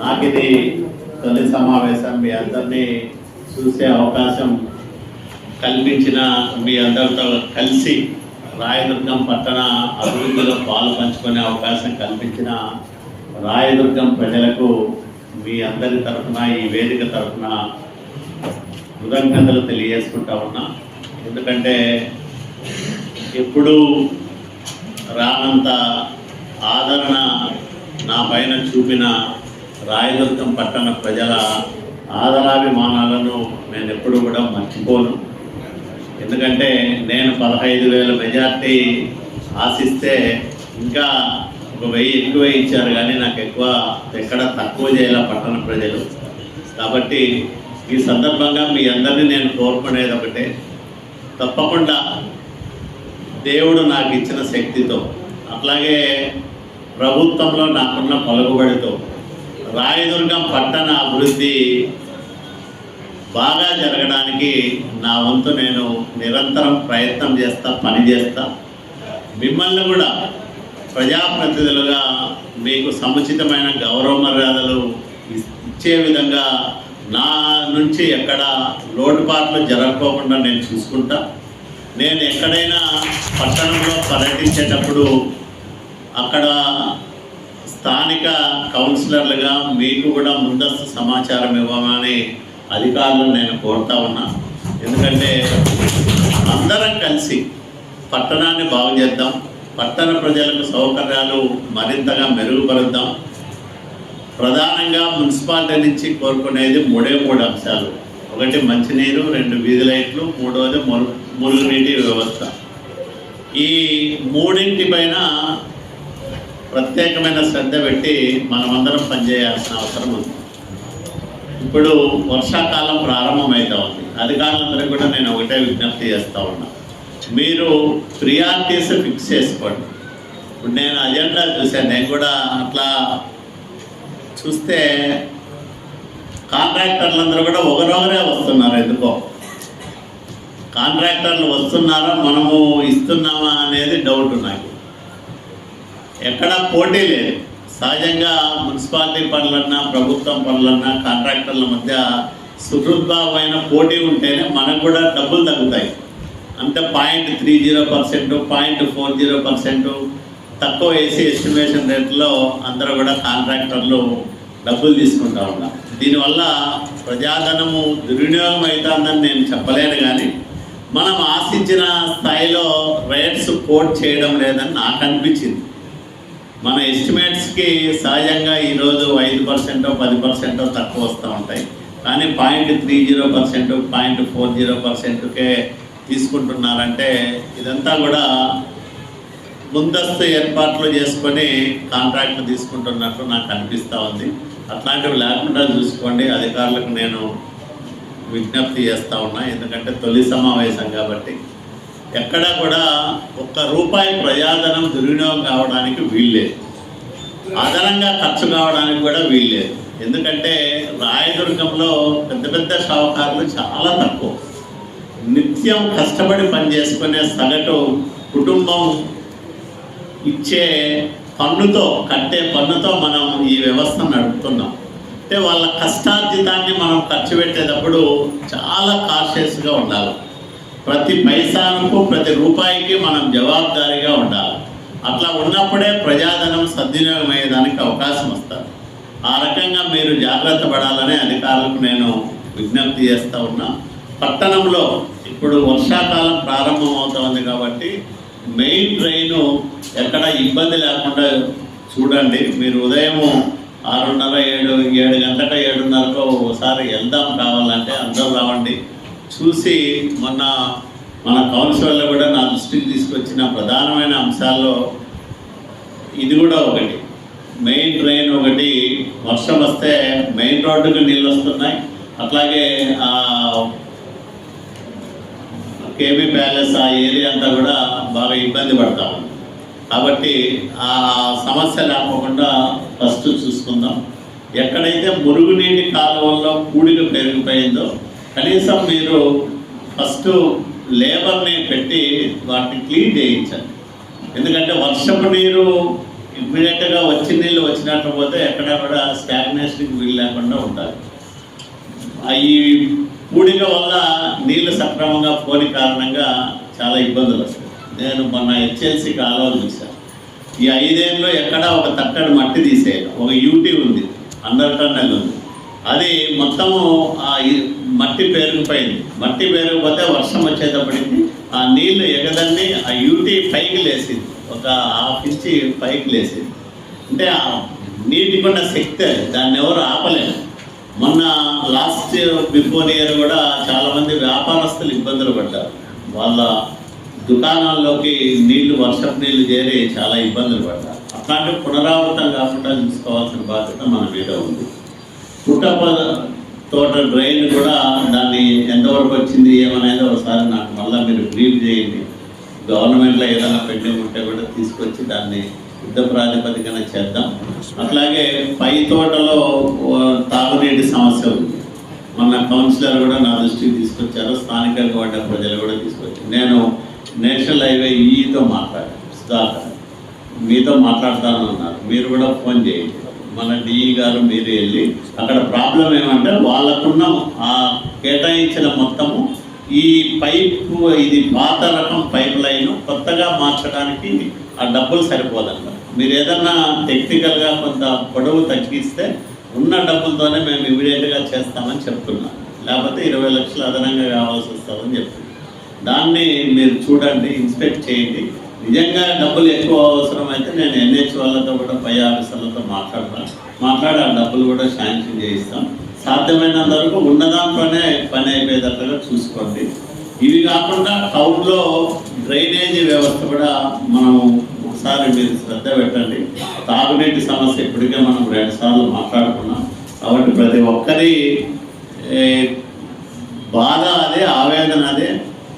నాకు ఇది తొలి సమావేశం మీ అందరినీ చూసే అవకాశం కల్పించిన మీ అందరితో కలిసి రాయదుర్గం పట్టణ అభివృద్ధిలో పాలు పంచుకునే అవకాశం కల్పించిన రాయదుర్గం ప్రజలకు మీ అందరి తరఫున ఈ వేదిక తరఫున కృతజ్ఞతలు తెలియజేసుకుంటా ఉన్నా. ఎందుకంటే ఎప్పుడూ రానంత ఆదరణ నా పైన చూపిన రాయదుర్గం పట్టణ ప్రజల ఆదరాభిమానాలను నేను ఎప్పుడూ కూడా మర్చిపోను. ఎందుకంటే నేను పదహైదు వేల మెజార్టీ ఆశిస్తే ఇంకా ఒక వెయ్యి ఎక్కువ ఇచ్చారు కానీ నాకు ఎక్కువ ఎక్కడ తక్కువ చేయాల పట్టణ ప్రజలు. కాబట్టి ఈ సందర్భంగా మీ అందరినీ నేను కోరుకునేది ఒకటే. తప్పకుండా దేవుడు నాకు ఇచ్చిన శక్తితో అట్లాగే ప్రభుత్వంలో నాకున్న పలుకుబడితో రాయదుర్గం పట్టణ అభివృద్ధి బాగా జరగడానికి నా వంతు నేను నిరంతరం ప్రయత్నం చేస్తా పని చేస్తా. మిమ్మల్ని కూడా ప్రజాప్రతినిధులుగా మీకు సముచితమైన గౌరవ మర్యాదలు ఇచ్చే విధంగా నా నుంచి ఎక్కడ లోటుపాట్లు జరగకోకుండా నేను చూసుకుంటా. నేను ఎక్కడైనా పట్టణంలో పర్యటించేటప్పుడు అక్కడ స్థానిక కౌన్సిలర్లుగా మీకు కూడా ముందస్తు సమాచారం ఇవ్వమని అధికారులను నేను కోరుతా ఉన్నా. ఎందుకంటే అందరం కలిసి పట్టణాన్ని బాగు చేద్దాం పట్టణ ప్రజలకు సౌకర్యాలు మరింతగా మెరుగుపరుద్దాం. ప్రధానంగా మున్సిపాలిటీ నుంచి కోరుకునేది మూడే మూడు అంశాలు. ఒకటి మంచినీరు రెండు వీధి లైట్లు మూడవది మురు మురుగునీటి వ్యవస్థ. ఈ మూడింటి పైన ప్రత్యేకమైన శ్రద్ధ పెట్టి మనమందరం పనిచేయాల్సిన అవసరం ఉంది. ఇప్పుడు వర్షాకాలం ప్రారంభమవుతా ఉంది అధికారులందరూ కూడా నేను ఒకటే విజ్ఞప్తి చేస్తా ఉన్నా. మీరు ప్రియారిటీస్ ఫిక్స్ చేసుకోండి. ఇప్పుడు నేను అజెండా చూశాను. నేను కూడా అట్లా చూస్తే కాంట్రాక్టర్లందరూ కూడా ఒకరొకరే వస్తున్నారు ఎందుకో. కాంట్రాక్టర్లు వస్తున్నారా మనము ఇస్తున్నామా అనేది డౌట్ నాకు. ఎక్కడ పోటీ లేదు. సహజంగా మున్సిపాలిటీ పనులన్నా ప్రభుత్వం పనులన్నా కాంట్రాక్టర్ల మధ్య సుహృద్భావమైన పోటీ ఉంటేనే మనకు కూడా డబ్బులు తగ్గుతాయి. అంటే point three zero percent point four zero percent తక్కువ వేసి ఎస్టిమేషన్ రేట్లో అందరూ కూడా కాంట్రాక్టర్లు డబ్బులు తీసుకుంటా ఉన్నారు. దీనివల్ల ప్రజాధనము దుర్వినియోగం అవుతుందని నేను చెప్పలేను కానీ మనం ఆశించిన స్థాయిలో రేట్స్ కోట్ చేయడం లేదని నాకు అనిపించింది. మన ఎస్టిమేట్స్కి సహజంగా ఈరోజు ఐదు పర్సెంటో పది పర్సెంటో తక్కువ వస్తూ ఉంటాయి. కానీ point three zero percent point four zero పర్సెంట్కే తీసుకుంటున్నారంటే ఇదంతా కూడా ముందస్తు ఏర్పాట్లు చేసుకొని కాంట్రాక్ట్ తీసుకుంటున్నట్టు నాకు అనిపిస్తూ ఉంది. అట్లాంటివి లేకుండా చూసుకోండి. అధికారులకు నేను విజ్ఞప్తి చేస్తూ ఉన్నా. ఎందుకంటే తొలి సమావేశం కాబట్టి. ఎక్కడా కూడా ఒక్క రూపాయి ప్రజాధనం దుర్వినియోగం కావడానికి వీల్లేదు. అదనంగా ఖర్చు కావడానికి కూడా వీల్లేదు. ఎందుకంటే రాయదుర్గంలో పెద్ద పెద్ద షావుకారులు చాలా తక్కువ. నిత్యం కష్టపడి పనిచేసుకునే సగటు కుటుంబం ఇచ్చే పన్నుతో కట్టే పన్నుతో మనం ఈ వ్యవస్థను నడుపుతున్నాం. అంటే వాళ్ళ కష్టార్జితాన్ని మనం ఖర్చు పెట్టేటప్పుడు చాలా కాషియస్గా ఉండాలి. ప్రతి పైసాలకు ప్రతి రూపాయికి మనం జవాబుదారీగా ఉండాలి. అట్లా ఉన్నప్పుడే ప్రజాధనం సద్వినియోగం అయ్యేదానికి అవకాశం వస్తుంది. ఆ రకంగా మీరు జాగ్రత్త పడాలని అధికారులకు నేను విజ్ఞప్తి చేస్తూ ఉన్నా. పట్టణంలో ఇప్పుడు వర్షాకాలం ప్రారంభం అవుతుంది కాబట్టి మెయిన్ ట్రైను ఎక్కడ ఇబ్బంది లేకుండా చూడండి. మీరు ఉదయము ఆరున్నర ఏడు ఏడు గంటల ఏడున్నరకు ఒకసారి వెళ్దాం కావాలంటే అందరూ రావండి. చూసి మొన్న మన కౌన్సిల్లో కూడా నా దృష్టికి తీసుకొచ్చిన ప్రధానమైన అంశాల్లో ఇది కూడా ఒకటి. మెయిన్ ట్రైన్ ఒకటి వర్షం వస్తే మెయిన్ రోడ్డుకు నీళ్ళు వస్తున్నాయి. అట్లాగే కేబీ ప్యాలెస్ ఆ ఏరియా అంతా కూడా బాగా ఇబ్బంది పడతా ఉంది. కాబట్టి ఆ సమస్య లేకుండా ఫస్ట్ చూసుకుందాం. ఎక్కడైతే మురుగునీటి కాలువల్లో కూడిక పెరిగిపోయిందో కనీసం మీరు ఫస్ట్ లేబర్ని పెట్టి వాటిని క్లీన్ చేయించాలి. ఎందుకంటే వర్షపు నీరు ఇమ్మీడియట్గా వచ్చి నీళ్ళు వచ్చినట్లు పోతే ఎక్కడ కూడా స్టాగ్నేషన్కి వీలు లేకుండా ఉండాలి. ఈ పూడిక వల్ల నీళ్ళు సక్రమంగా పోని కారణంగా చాలా ఇబ్బందులు వస్తాయి. నేను మొన్న హెచ్ఎల్సి కాలువలు చూశాను ఈ ఐదేళ్ళు ఎక్కడ ఒక తట్టడి మట్టి తీసేయాలి ఒక యూటీ ఉంది. అండర్ టన్నెల్ ఉంది. అది మొత్తము ఆ మట్టి పేరుకుపోయింది. మట్టి పేరుకుపోతే వర్షం వచ్చేటప్పటికి ఆ నీళ్ళు ఎగదండి ఆ యూటీ పైకి లేసింది. ఒక హాఫ్ ఇంచి పైకి లేసింది. అంటే ఆ నీటికున్న శక్తి అది. దాన్ని ఎవరు ఆపలేరు. మొన్న లాస్ట్ బిఫోర్ ఇయర్ కూడా చాలామంది వ్యాపారస్తులు ఇబ్బందులు పడ్డారు. వాళ్ళ దుకాణాల్లోకి నీళ్ళు వర్షపు నీళ్ళు చేరి చాలా ఇబ్బందులు పడ్డారు. అట్లాంటి పునరావృతం కాకుండా చూసుకోవాల్సిన బాధ్యత మన మీద ఉంది. పుట్టప తోట డ్రైన్ కూడా దాన్ని ఎంతవరకు వచ్చింది ఏమనేది ఒకసారి నాకు మళ్ళీ మీరు బ్రీఫ్ చేయండి. గవర్నమెంట్లో ఏదైనా పెట్టి ఉంటే కూడా తీసుకొచ్చి దాన్ని యుద్ధ ప్రాతిపదికన చేద్దాం. అట్లాగే పై తోటలో తాగునీటి సమస్య ఉంది. మొన్న కౌన్సిలర్ కూడా నా దృష్టికి తీసుకొచ్చారు స్థానికంగా ఉండే ప్రజలు కూడా తీసుకొచ్చారు. నేను నేషనల్ హైవే ఈతో మాట్లాడాను సుధాకర్ మీతో మాట్లాడతాను అన్నారు మీరు కూడా ఫోన్ చేయండి. మన డిఈ గారు మీరు వెళ్ళి అక్కడ ప్రాబ్లం ఏమంటే వాళ్ళకున్న ఆ కేటాయించిన మొత్తము ఈ పైపు ఇది పాత రకం పైప్ లైన్ కొత్తగా మార్చడానికి ఆ డబ్బులు సరిపోదంట. మీరు ఏదన్నా టెక్నికల్గా కొంత పొడవు తగ్గిస్తే ఉన్న డబ్బులతోనే మేము ఇమీడియట్గా చేస్తామని చెప్తున్నాం. లేకపోతే ఇరవై లక్షలు అదనంగా కావాల్సి వస్తుందని చెప్తున్నాం. దాన్ని మీరు చూడండి ఇన్స్పెక్ట్ చేయండి. నిజంగా డబ్బులు ఎక్కువ అవసరం అయితే నేను ఎన్హెచ్ వాళ్ళతో కూడా పై ఆఫీసర్లతో మాట్లాడతాను మాట్లాడి ఆ డబ్బులు కూడా శాంక్షన్ చేయిస్తాం. సాధ్యమైనంత వరకు ఉన్న దాంట్లోనే పని అయిపోయేటట్లుగా చూసుకోండి. ఇవి కాకుండా టౌన్లో డ్రైనేజీ వ్యవస్థ కూడా మనం ఒకసారి మీరు శ్రద్ధ పెట్టండి. తాగునీటి సమస్య ఇప్పటికే మనం రెండు సార్లు మాట్లాడుకున్నాం. కాబట్టి ప్రతి ఒక్కరి బాధ అదే ఆవేదన అదే.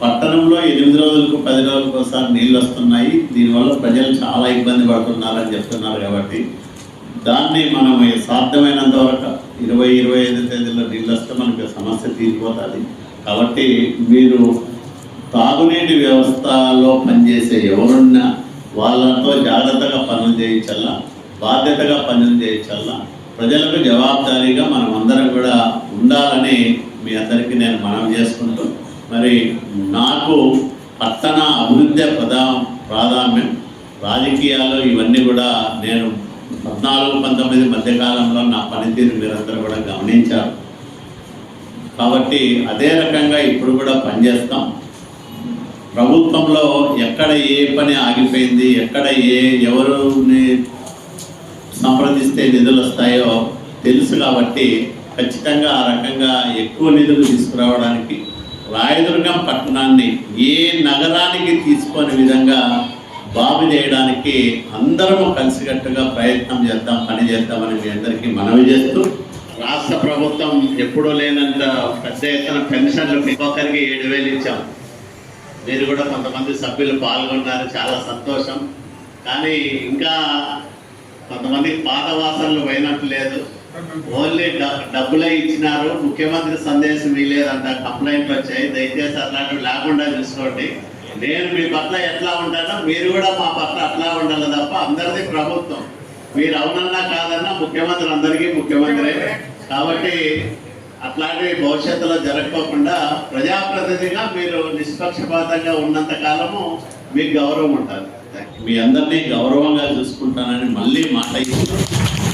పట్టణంలో ఎనిమిది రోజులకు పది రోజులకు ఒకసారి నీళ్ళు వస్తున్నాయి. దీనివల్ల ప్రజలు చాలా ఇబ్బంది పడుతున్నారని చెప్తున్నారు కాబట్టి దాన్ని మనం సాధ్యమైనంత వరకు ఇరవై ఇరవై ఐదు తేదీలో నీళ్ళు వస్తే మనకి సమస్య తీరిపోతుంది. కాబట్టి మీరు తాగునీటి వ్యవస్థలో పనిచేసే ఎవరున్నా వాళ్ళతో జాగ్రత్తగా పనులు చేయించాలా బాధ్యతగా పనులు చేయించాలా ప్రజలకు జవాబుదారీగా మనం అందరం కూడా ఉండాలని మీ అందరికీ నేను మనం చేసుకుంటూ మరి నాకు పట్టణ అభివృద్ధి ప్రధా ప్రాధాన్యం. రాజకీయాలు ఇవన్నీ కూడా నేను పద్నాలుగు పంతొమ్మిది మధ్యకాలంలో నా పనితీరు మీరందరూ కూడా గమనించారు కాబట్టి అదే రకంగా ఇప్పుడు కూడా పనిచేస్తాం. ప్రభుత్వంలో ఎక్కడ ఏ పని ఆగిపోయింది ఎక్కడ ఏ ఎవరుని సంప్రదిస్తే నిధులు వస్తాయో తెలుసు కాబట్టి ఖచ్చితంగా ఆ రకంగా ఎక్కువ నిధులు తీసుకురావడానికి రాయదుర్గం పట్టణాన్ని ఏ నగరానికి తీసుకొని విధంగా బాగు చేయడానికి అందరము కలిసికట్టుగా ప్రయత్నం చేద్దాం పని చేద్దామని మీ అందరికీ మనవి చేస్తూ రాష్ట్ర ప్రభుత్వం ఎప్పుడూ లేనంత పెద్ద ఎత్తున పెన్షన్లు ఒక్కొక్కరికి ఏడు వేలు ఇచ్చాం. మీరు కూడా కొంతమంది సభ్యులు పాల్గొన్నారు చాలా సంతోషం. కానీ ఇంకా కొంతమందికి పాత వాసనలు పోయినట్టు లేదు. ఓన్లీ డబ్బులే ఇచ్చినారు. ముఖ్యమంత్రి సందేశం ఇవ్వలేదంట. కంప్లైంట్లు వచ్చాయి. దయచేసి అట్లాంటివి లేకుండా చూసుకోండి. నేను మీ పట్ల ఎట్లా ఉంటానో మీరు కూడా మా పట్ల అట్లా ఉండాలి తప్ప అందరిది ప్రభుత్వం. మీరు అవునన్నా కాదన్నా ముఖ్యమంత్రి అందరికీ ముఖ్యమంత్రి. కాబట్టి అట్లాంటివి భవిష్యత్తులో జరగకోకుండా ప్రజాప్రతినిధిగా మీరు నిష్పక్షపాతంగా ఉన్నంత కాలము మీకు గౌరవం ఉంటుంది మీ అందరినీ గౌరవంగా చూసుకుంటానని మళ్ళీ మాట